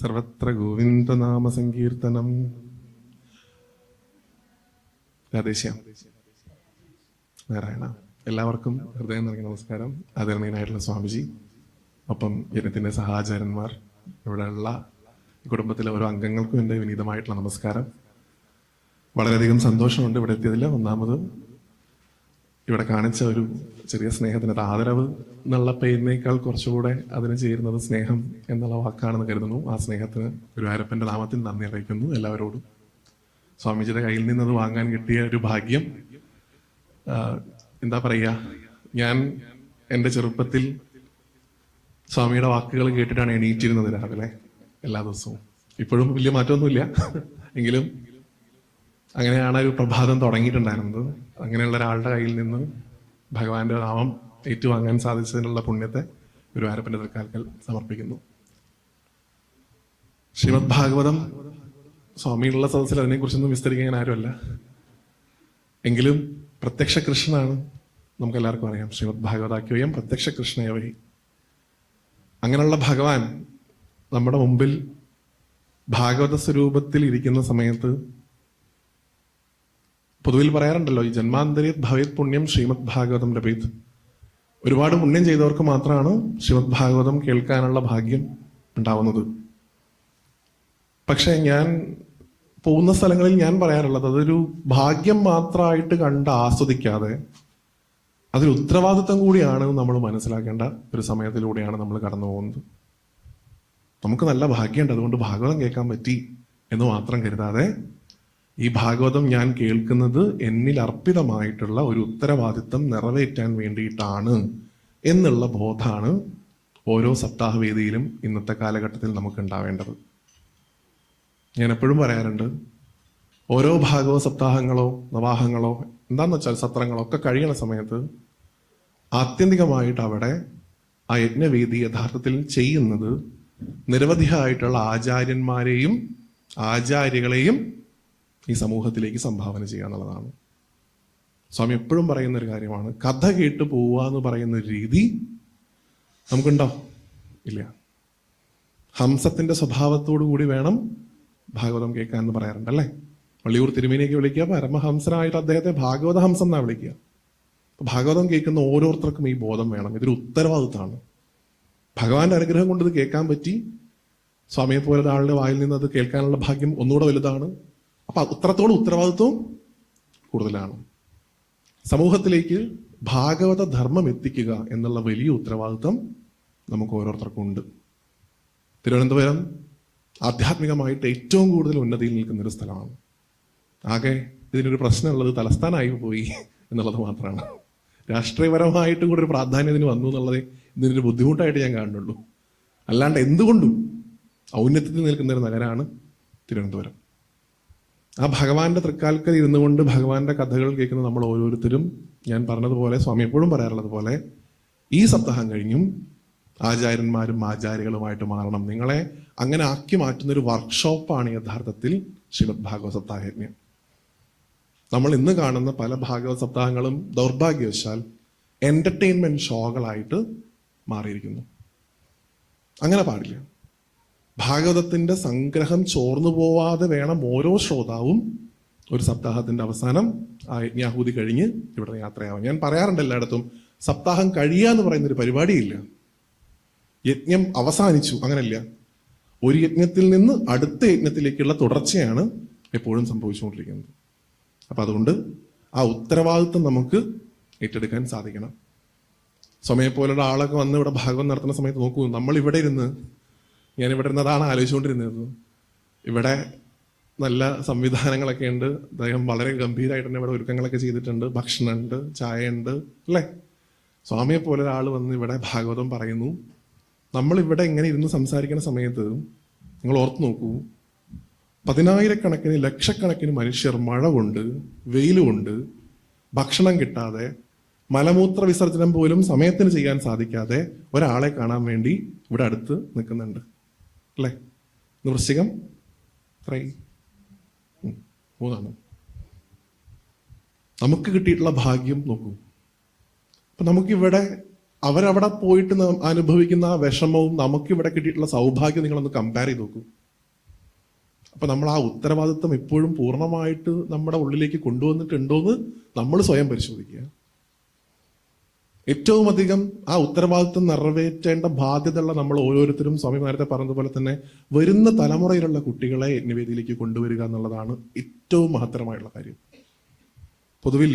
സർവത്ര ഗോവിന്ദനാമ സങ്കീർത്തനം രാധേശ്യാം. നാരായണ എല്ലാവർക്കും ഹൃദയം നിറഞ്ഞ നമസ്കാരം. ആദരണീയനായിട്ടുള്ള സ്വാമിജി ഒപ്പം ജനത്തിന്റെ സഹാചാരന്മാർ ഇവിടെയുള്ള കുടുംബത്തിലെ ഓരോ അംഗങ്ങൾക്കും എന്റെ വിനീതമായിട്ടുള്ള നമസ്കാരം. വളരെയധികം സന്തോഷമുണ്ട് ഇവിടെ എത്തിയതിൽ. ഒന്നാമത് ഇവിടെ കാണിച്ച ഒരു ചെറിയ സ്നേഹത്തിന് അത് ആദരവ് എന്നുള്ള പേരിനേക്കാൾ കുറച്ചുകൂടെ അതിന് ചേരുന്നത് സ്നേഹം എന്നുള്ള വാക്കാണെന്ന് കരുതുന്നു. ആ സ്നേഹത്തിന് ഗുരുവായൂരപ്പന്റെ നാമത്തിൽ നന്ദി അറിയിക്കുന്നു എല്ലാവരോടും. സ്വാമിജിയുടെ കയ്യിൽ നിന്നത് വാങ്ങാൻ കിട്ടിയ ഒരു ഭാഗ്യം. എന്താ പറയുക ഞാൻ എന്റെ ചെറുപ്പത്തിൽ സ്വാമിയുടെ വാക്കുകൾ കേട്ടിട്ടാണ് എണീറ്റിരുന്നത് രാവിലെ എല്ലാ ദിവസവും. ഇപ്പോഴും വലിയ മാറ്റമൊന്നുമില്ല. എങ്കിലും അങ്ങനെയാണ് ഒരു പ്രഭാതം തുടങ്ങിയിട്ടുണ്ടായിരുന്നത്. അങ്ങനെയുള്ള ഒരാളുടെ കയ്യിൽ നിന്ന് ഭഗവാന്റെ നാമം ഏറ്റുവാങ്ങാൻ സാധിച്ചതിനുള്ള പുണ്യത്തെ ഗുരുവായൂരപ്പന്റെ തൃക്കാൽക്കൽ സമർപ്പിക്കുന്നു. ശ്രീമദ് ഭാഗവതം സ്വാമിയുള്ള സദസ്സിൽ അതിനെക്കുറിച്ചൊന്നും വിസ്തരിക്കാൻ ആരുമല്ല. എങ്കിലും പ്രത്യക്ഷ കൃഷ്ണനാണ് നമുക്ക് എല്ലാവർക്കും അറിയാം. ശ്രീമദ് ഭാഗവതാക്യോയം പ്രത്യക്ഷ കൃഷ്ണയവഹി അങ്ങനെയുള്ള ഭഗവാൻ നമ്മുടെ മുമ്പിൽ ഭാഗവത സ്വരൂപത്തിൽ ഇരിക്കുന്ന സമയത്ത് പൊതുവിൽ പറയാറുണ്ടല്ലോ ഈ ജന്മാന്തരിയത് ഭവേത് പുണ്യം ശ്രീമദ് ഭാഗവതം ലഭിത് ഒരുപാട് പുണ്യം ചെയ്തവർക്ക് മാത്രമാണ് ശ്രീമദ് ഭാഗവതം കേൾക്കാനുള്ള ഭാഗ്യം ഉണ്ടാവുന്നത്. പക്ഷെ ഞാൻ പോകുന്ന സ്ഥലങ്ങളിൽ ഞാൻ പറയാറുള്ളത് അതൊരു ഭാഗ്യം മാത്രമായിട്ട് കണ്ട് ആസ്വദിക്കാതെ അതൊരു ഉത്തരവാദിത്വം കൂടിയാണ് നമ്മൾ മനസ്സിലാക്കേണ്ട ഒരു സമയത്തിലൂടെയാണ് നമ്മൾ കടന്നു പോകുന്നത്. നമുക്ക് നല്ല ഭാഗ്യമുണ്ട് അതുകൊണ്ട് ഭാഗവതം കേൾക്കാൻ പറ്റി എന്ന് മാത്രം കരുതാതെ ഈ ഭാഗവതം ഞാൻ കേൾക്കുന്നത് എന്നിൽ അർപ്പിതമായിട്ടുള്ള ഒരു ഉത്തരവാദിത്തം നിറവേറ്റാൻ വേണ്ടിയിട്ടാണ് എന്നുള്ള ബോധമാണ് ഓരോ സപ്താഹവേദിയിലും ഇന്നത്തെ കാലഘട്ടത്തിൽ നമുക്ക് ഉണ്ടാവേണ്ടത് ഞാൻ എപ്പോഴും പറയാറുണ്ട് ഓരോ ഭാഗവത സപ്താഹങ്ങളോ നവാഹങ്ങളോ എന്താന്ന് വെച്ചാൽ സത്രങ്ങളോ ഒക്കെ കഴിയണ സമയത്ത് ആത്യന്തികമായിട്ട് അവിടെ ആ യജ്ഞവേദി യഥാർത്ഥത്തിൽ ചെയ്യുന്നത് നിരവധിയായിട്ടുള്ള ആചാര്യന്മാരെയും ആചാര്യകളെയും ഈ സമൂഹത്തിലേക്ക് സംഭാവന ചെയ്യുക എന്നുള്ളതാണ്. സ്വാമി എപ്പോഴും പറയുന്ന ഒരു കാര്യമാണ് കഥ കേട്ട് പോവുക എന്ന് പറയുന്ന ഒരു രീതി നമുക്കുണ്ടോ? ഇല്ല. ഹംസത്തിന്റെ സ്വഭാവത്തോടു കൂടി വേണം ഭാഗവതം കേൾക്കാൻ എന്ന് പറയാറുണ്ട് അല്ലേ? വള്ളിയൂർ തിരുമേനിയൊക്കെ വിളിക്കുക പരമഹംസനായിട്ട് അദ്ദേഹത്തെ ഭാഗവത ഹംസം എന്നാ വിളിക്കുക. ഭാഗവതം കേൾക്കുന്ന ഓരോരുത്തർക്കും ഈ ബോധം വേണം. ഇതൊരു ഉത്തരവാദിത്തമാണ് ഭഗവാന്റെ അനുഗ്രഹം കൊണ്ട് ഇത് കേൾക്കാൻ പറ്റി. സ്വാമിയെ പോലെ ഒരാളുടെ വായിൽ നിന്ന് അത് കേൾക്കാനുള്ള ഭാഗ്യം ഒന്നുകൂടെ വലുതാണ്. അപ്പൊ അത്രത്തോളം ഉത്തരവാദിത്വം കൂടുതലാണ്. സമൂഹത്തിലേക്ക് ഭാഗവത ധർമ്മം എത്തിക്കുക എന്നുള്ള വലിയ ഉത്തരവാദിത്വം നമുക്ക് ഓരോരുത്തർക്കും ഉണ്ട്. തിരുവനന്തപുരം ആധ്യാത്മികമായിട്ട് ഏറ്റവും കൂടുതൽ ഉന്നതിയിൽ നിൽക്കുന്ന ഒരു സ്ഥലമാണ്. ആകെ ഇതിനൊരു പ്രശ്നമുള്ളത് തലസ്ഥാനമായി പോയി എന്നുള്ളത് മാത്രമാണ്. രാഷ്ട്രീയപരമായിട്ടും കൂടെ ഒരു പ്രാധാന്യം ഇതിന് വന്നു എന്നുള്ളത് ഇതിനൊരു ബുദ്ധിമുട്ടായിട്ട് ഞാൻ കാണുന്നുള്ളൂ. അല്ലാണ്ട് എന്തുകൊണ്ടും ഔന്നത്യത്തിൽ നിൽക്കുന്ന ഒരു നഗരമാണ് തിരുവനന്തപുരം. ആ ഭഗവാന്റെ തൃക്കാൽക്കൽ ഇരുന്നു കൊണ്ട് ഭഗവാന്റെ കഥകൾ കേൾക്കുന്ന നമ്മൾ ഓരോരുത്തരും ഞാൻ പറഞ്ഞതുപോലെ സ്വാമി എപ്പോഴും പറയാറുള്ളത് പോലെ ഈ സപ്താഹം കഴിഞ്ഞും ആചാര്യന്മാരും ആചാര്യകളുമായിട്ട് മാറണം. നിങ്ങളെ അങ്ങനെ ആക്കി മാറ്റുന്ന ഒരു വർക്ക്ഷോപ്പാണ് യഥാർത്ഥത്തിൽ ശ്രീമദ് ഭാഗവത സപ്താഹയജ്ഞം. നമ്മൾ ഇന്ന് കാണുന്ന പല ഭാഗവത സപ്താഹങ്ങളും ദൗർഭാഗ്യവശാൽ എന്റർടൈൻമെന്റ് ഷോകളായിട്ട് മാറിയിരിക്കുന്നു. അങ്ങനെ പാടില്ല. ഭാഗവതത്തിന്റെ സംഗ്രഹം ചോർന്നു പോവാതെ വേണം ഓരോ ശ്രോതാവും ഒരു സപ്താഹത്തിന്റെ അവസാനം ആ യജ്ഞാഹൂതി കഴിഞ്ഞ് ഇവിടെ യാത്രയാവാം ഞാൻ പറയാറുണ്ട് എല്ലായിടത്തും സപ്താഹം കഴിയുക എന്ന് പറയുന്ന ഒരു പരിപാടിയില്ല. യജ്ഞം അവസാനിച്ചു അങ്ങനല്ല. ഒരു യജ്ഞത്തിൽ നിന്ന് അടുത്ത യജ്ഞത്തിലേക്കുള്ള തുടർച്ചയാണ് എപ്പോഴും സംഭവിച്ചുകൊണ്ടിരിക്കുന്നത്. അപ്പൊ അതുകൊണ്ട് ആ ഉത്തരവാദിത്വം നമുക്ക് ഏറ്റെടുക്കാൻ സാധിക്കണം. സമയെ പോലുള്ള ആളൊക്കെ വന്ന് ഇവിടെ ഭാഗവം നടത്തുന്ന സമയത്ത് നോക്കൂ നമ്മൾ ഇവിടെ ഇരുന്ന് ഞാൻ ഇവിടെ ഇരുന്നതാണ് ആലോചിച്ചുകൊണ്ടിരുന്നത്. ഇവിടെ നല്ല സംവിധാനങ്ങളൊക്കെ ഉണ്ട്. അദ്ദേഹം വളരെ ഗംഭീരമായിട്ട് തന്നെ ഇവിടെ ഒരുക്കങ്ങളൊക്കെ ചെയ്തിട്ടുണ്ട്. ഭക്ഷണമുണ്ട് ചായ ഉണ്ട് അല്ലേ? സ്വാമിയെ പോലെ ഒരാൾ വന്ന് ഇവിടെ ഭാഗവതം പറയുന്നു. നമ്മൾ ഇവിടെ ഇങ്ങനെ ഇരുന്ന് സംസാരിക്കുന്ന സമയത്ത് നിങ്ങൾ ഓർത്ത് നോക്കൂ. പതിനായിരക്കണക്കിന് ലക്ഷക്കണക്കിന് മനുഷ്യർ മഴ കൊണ്ട് വെയിലുകൊണ്ട് ഭക്ഷണം കിട്ടാതെ മലമൂത്ര വിസർജനം പോലും സമയത്തിന് ചെയ്യാൻ സാധിക്കാതെ ഒരാളെ കാണാൻ വേണ്ടി ഇവിടെ അടുത്ത് നിൽക്കുന്നുണ്ട്. അല്ലേ? വൃശ്ചികം? എത്രയായി മൂന്നാണ്. നമുക്ക് കിട്ടിയിട്ടുള്ള ഭാഗ്യം നോക്കൂ. അപ്പൊ നമുക്കിവിടെ അവരവിടെ പോയിട്ട് അനുഭവിക്കുന്ന വിഷമവും നമുക്കിവിടെ കിട്ടിയിട്ടുള്ള സൗഭാഗ്യം നിങ്ങളൊന്ന് കമ്പയർ ചെയ്ത് നോക്കൂ. അപ്പൊ നമ്മൾ ആ ഉത്തരവാദിത്വം ഇപ്പോഴും പൂർണമായിട്ട് നമ്മുടെ ഉള്ളിലേക്ക് കൊണ്ടുവന്നിട്ടുണ്ടോ എന്ന് നമ്മൾ സ്വയം പരിശോധിക്കുക. ഏറ്റവും അധികം ആ ഉത്തരവാദിത്വം നിറവേറ്റേണ്ട ബാധ്യതയുള്ള നമ്മൾ ഓരോരുത്തരും സ്വാമി നേരത്തെ പറഞ്ഞതുപോലെ തന്നെ വരുന്ന തലമുറയിലുള്ള കുട്ടികളെ യജ്ഞവേദിയിലേക്ക് കൊണ്ടുവരിക എന്നുള്ളതാണ് ഏറ്റവും മഹത്തരമായിട്ടുള്ള കാര്യം. പൊതുവിൽ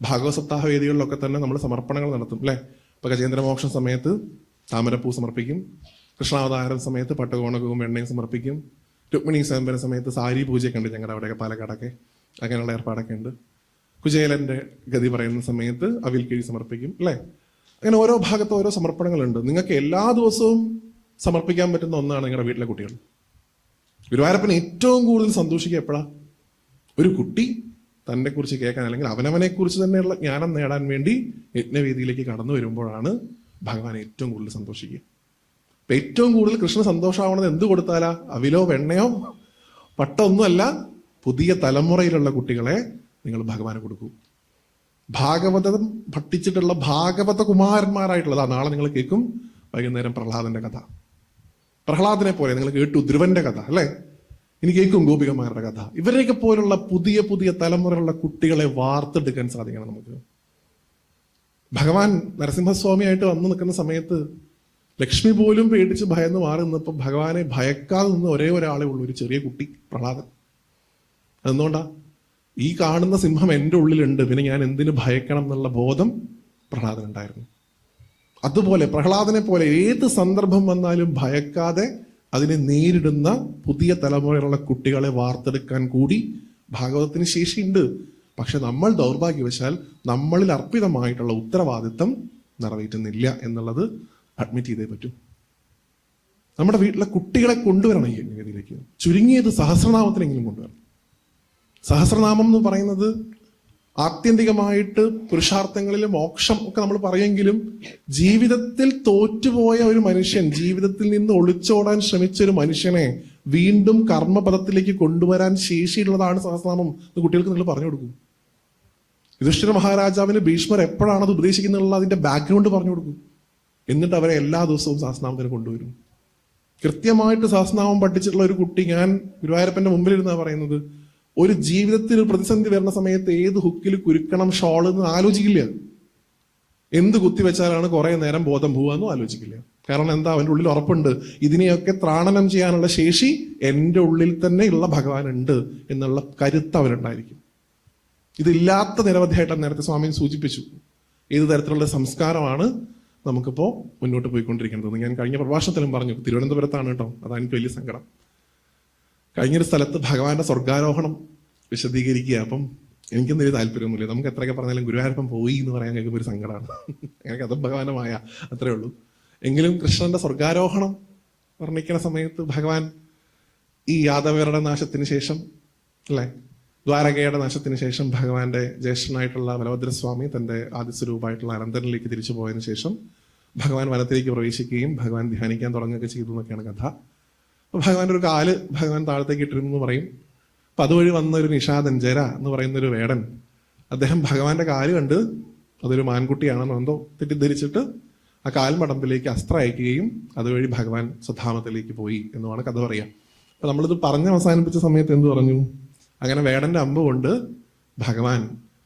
ഭാഗവത സപ്താഹ വേദികളിലൊക്കെ തന്നെ നമ്മൾ സമർപ്പണങ്ങൾ നടത്തും അല്ലെ? ഇപ്പൊ ഗജേന്ദ്രമോക്ഷം സമയത്ത് താമരപ്പൂ സമർപ്പിക്കും കൃഷ്ണാവതാരം സമയത്ത് പട്ടുകോണകവും എണ്ണയും സമർപ്പിക്കും രുക്മിണി സ്വയംവര സമയത്ത് സാരി പൂജയൊക്കെ ഉണ്ട് ഞങ്ങളുടെ അവിടെയൊക്കെ പാലക്കാടൊക്കെ. അങ്ങനെയുള്ള ഏർപ്പാടൊക്കെ ഉണ്ട്. കുചേലന്റെ ഗതി പറയുന്ന സമയത്ത് അവിൽ കിഴി സമർപ്പിക്കും അല്ലേ? അങ്ങനെ ഓരോ ഭാഗത്ത് ഓരോ സമർപ്പണങ്ങളുണ്ട്. നിങ്ങൾക്ക് എല്ലാ ദിവസവും സമർപ്പിക്കാൻ പറ്റുന്ന ഒന്നാണ് നിങ്ങളുടെ വീട്ടിലെ കുട്ടികൾ. ഗുരുവായൂരപ്പൻ ഏറ്റവും കൂടുതൽ സന്തോഷിക്കുക എപ്പോഴാ? ഒരു കുട്ടി തന്നെ കുറിച്ച് കേൾക്കാൻ അല്ലെങ്കിൽ അവനവനെ കുറിച്ച് തന്നെയുള്ള ജ്ഞാനം നേടാൻ വേണ്ടി യജ്ഞവേദിയിലേക്ക് കടന്നു വരുമ്പോഴാണ് ഭഗവാൻ ഏറ്റവും കൂടുതൽ സന്തോഷിക്കുക. അപ്പൊ ഏറ്റവും കൂടുതൽ കൃഷ്ണ സന്തോഷമാവണത് എന്ത് കൊടുത്താലാ? അവിലോ വെണ്ണയോ? പട്ടൊന്നുമല്ല പുതിയ തലമുറയിലുള്ള കുട്ടികളെ നിങ്ങൾ ഭഗവാനെ കൊടുക്കൂ. ഭാഗവതം പഠിച്ചിട്ടുള്ള ഭാഗവത കുമാരന്മാരായിട്ടുള്ളതാ നാളെ നിങ്ങൾ കേൾക്കും വൈകുന്നേരം പ്രഹ്ലാദന്റെ കഥ. പ്രഹ്ലാദനെ പോലെ നിങ്ങൾ കേട്ടു ധ്രുവന്റെ കഥ അല്ലേ? ഇനി കേൾക്കും ഗോപികമാരുടെ കഥ. ഇവരെയൊക്കെ പോലുള്ള പുതിയ പുതിയ തലമുറയുള്ള കുട്ടികളെ വാർത്തെടുക്കാൻ സാധിക്കണം നമുക്ക്. ഭഗവാൻ നരസിംഹസ്വാമിയായിട്ട് വന്നു നിൽക്കുന്ന സമയത്ത് ലക്ഷ്മി പോലും പേടിച്ച് ഭയന്ന് മാറി നിന്നപ്പോൾ ഭഗവാനെ ഭയക്കാതെ നിന്ന് ഒരേ ഒരാളെ ഉള്ളൂ ഒരു ചെറിയ കുട്ടി പ്രഹ്ലാദൻ. അതെന്തുകൊണ്ടാ? ഈ കാണുന്ന സിംഹം എന്റെ ഉള്ളിലുണ്ട്. പിന്നെ ഞാൻ എന്തിനു ഭയക്കണം എന്നുള്ള ബോധം പ്രഹ്ലാദൻ ഉണ്ടായിരുന്നു. അതുപോലെ പ്രഹ്ലാദനെ പോലെ ഏത് സന്ദർഭം വന്നാലും ഭയക്കാതെ അതിനെ നേരിടുന്ന പുതിയ തലമുറയിലുള്ള കുട്ടികളെ വാർത്തെടുക്കാൻ കൂടി ഭാഗവതത്തിന് ശേഷിയുണ്ട്. പക്ഷെ നമ്മൾ ദൗർഭാഗ്യവശാൽ നമ്മളിൽ അർപ്പിതമായിട്ടുള്ള ഉത്തരവാദിത്തം നിറവേറ്റുന്നില്ല എന്നുള്ളത് അഡ്മിറ്റ് ചെയ്തേ പറ്റൂ. നമ്മുടെ വീട്ടിലെ കുട്ടികളെ കൊണ്ടുവരണം ഈ യജ്ഞവേദിയിലേക്ക്. ചുരുങ്ങിയത് സഹസ്രനാമത്തിനെങ്കിലും കൊണ്ടുവരണം. സഹസ്രനാമം എന്ന് പറയുന്നത് ആത്യന്തികമായിട്ട് പുരുഷാർത്ഥങ്ങളിൽ മോക്ഷം ഒക്കെ നമ്മൾ പറയുമെങ്കിലും ജീവിതത്തിൽ തോറ്റുപോയ ഒരു മനുഷ്യൻ ജീവിതത്തിൽ നിന്ന് ഒളിച്ചോടാൻ ശ്രമിച്ച ഒരു മനുഷ്യനെ വീണ്ടും കർമ്മപദത്തിലേക്ക് കൊണ്ടുവരാൻ ശേഷിയുള്ളതാണ് സഹസ്രനാമം എന്ന് കുട്ടികൾക്ക് നിങ്ങൾ പറഞ്ഞു കൊടുക്കും. യുധിഷ്ഠിര മഹാരാജാവിന് ഭീഷ്മർ എപ്പോഴാണ് അത് ഉപദേശിക്കുന്നുള്ള അതിന്റെ ബാക്ക്ഗ്രൗണ്ട് പറഞ്ഞു കൊടുക്കും. എന്നിട്ട് അവരെ എല്ലാ ദിവസവും സഹസ്രനാമത്തിന് കൊണ്ടുവരും. കൃത്യമായിട്ട് സഹസ്രനാമം പഠിച്ചിട്ടുള്ള ഒരു കുട്ടി ഞാൻ ഗുരുവായൂരപ്പന്റെ മുമ്പിലിരുന്നാ പറയുന്നത് ഒരു ജീവിതത്തിൽ പ്രതിസന്ധി വരുന്ന സമയത്ത് ഏത് ഹുക്കിൽ കുരുക്കണം ഷോൾ എന്ന് ആലോചിക്കില്ല. എന്ത് കുത്തിവെച്ചാലാണ് കുറെ നേരം ബോധം പോവാന്നും ആലോചിക്കില്ല. കാരണം എന്താ? അവന്റെ ഉള്ളിൽ ഉറപ്പുണ്ട്. ഇതിനെയൊക്കെ ത്രാണനം ചെയ്യാനുള്ള ശേഷി എന്റെ ഉള്ളിൽ തന്നെ ഉള്ള ഭഗവാൻ ഉണ്ട് എന്നുള്ള കരുത്ത് അവനുണ്ടായിരിക്കും. ഇതില്ലാത്ത നിരവധിയായിട്ട് നേരത്തെ സ്വാമി സൂചിപ്പിച്ചു. ഏത് തരത്തിലുള്ള സംസ്കാരമാണ് നമുക്കിപ്പോൾ മുന്നോട്ട് പോയിക്കൊണ്ടിരിക്കുന്നത് ഞാൻ കഴിഞ്ഞ പ്രഭാഷണത്തിലും പറഞ്ഞു. തിരുവനന്തപുരത്താണ് കേട്ടോ. അതാണ് എനിക്ക് വലിയ സങ്കടം. കഴിഞ്ഞൊരു സ്ഥലത്ത് ഭഗവാന്റെ സ്വർഗാരോഹണം വിശദീകരിക്കുക അപ്പം എനിക്കൊന്നും ഒരു താല്പര്യമൊന്നുമില്ല. നമുക്ക് എത്രയൊക്കെ പറഞ്ഞാലും ഗുരുവായൂരപ്പം പോയി എന്ന് പറയാൻ കേൾക്കുമ്പോൾ ഒരു സങ്കടമാണ് എനിക്ക് അതും ഭഗവാനമായ അത്രേ ഉള്ളൂ. എങ്കിലും കൃഷ്ണന്റെ സ്വർഗാരോഹണം വർണിക്കുന്ന സമയത്ത് ഭഗവാൻ ഈ യാദവരുടെ നാശത്തിന് ശേഷം അല്ലേ? ദ്വാരകയുടെ നാശത്തിന് ശേഷം ഭഗവാന്റെ ജ്യേഷ്ഠനായിട്ടുള്ള ബലഭദ്രസ്വാമി തന്റെ ആദ്യ സ്വരൂപമായിട്ടുള്ള അനന്തനിലേക്ക് തിരിച്ചു പോയതിനു ശേഷം ഭഗവാൻ വനത്തിലേക്ക് പ്രവേശിക്കുകയും ഭഗവാൻ ധ്യാനിക്കാൻ തുടങ്ങുകയൊക്കെ ചെയ്തു എന്നൊക്കെയാണ് കഥ. ഭഗവാന്റെ ഒരു കാൽ ഭഗവാൻ താഴത്തേക്ക് ഇട്ടിരുന്നു എന്ന് പറയും. അപ്പൊ അതുവഴി വന്ന ഒരു നിഷാദൻ ജര എന്ന് പറയുന്ന ഒരു വേടൻ അദ്ദേഹം ഭഗവാന്റെ കാൽ കണ്ട് അതൊരു മാൻകുട്ടിയാണെന്ന് എന്തോ തെറ്റിദ്ധരിച്ചിട്ട് ആ കാൽമടമ്പിലേക്ക് അസ്ത്രം അയക്കുകയും അതുവഴി ഭഗവാൻ സ്വധാമത്തിലേക്ക് പോയി എന്നുമാണ് കഥ പറയാം. അപ്പൊ നമ്മളിത് പറഞ്ഞ് അവസാനിപ്പിച്ച സമയത്ത് എന്ത് പറഞ്ഞു? അങ്ങനെ വേടന്റെ അമ്പ് കൊണ്ട് ഭഗവാൻ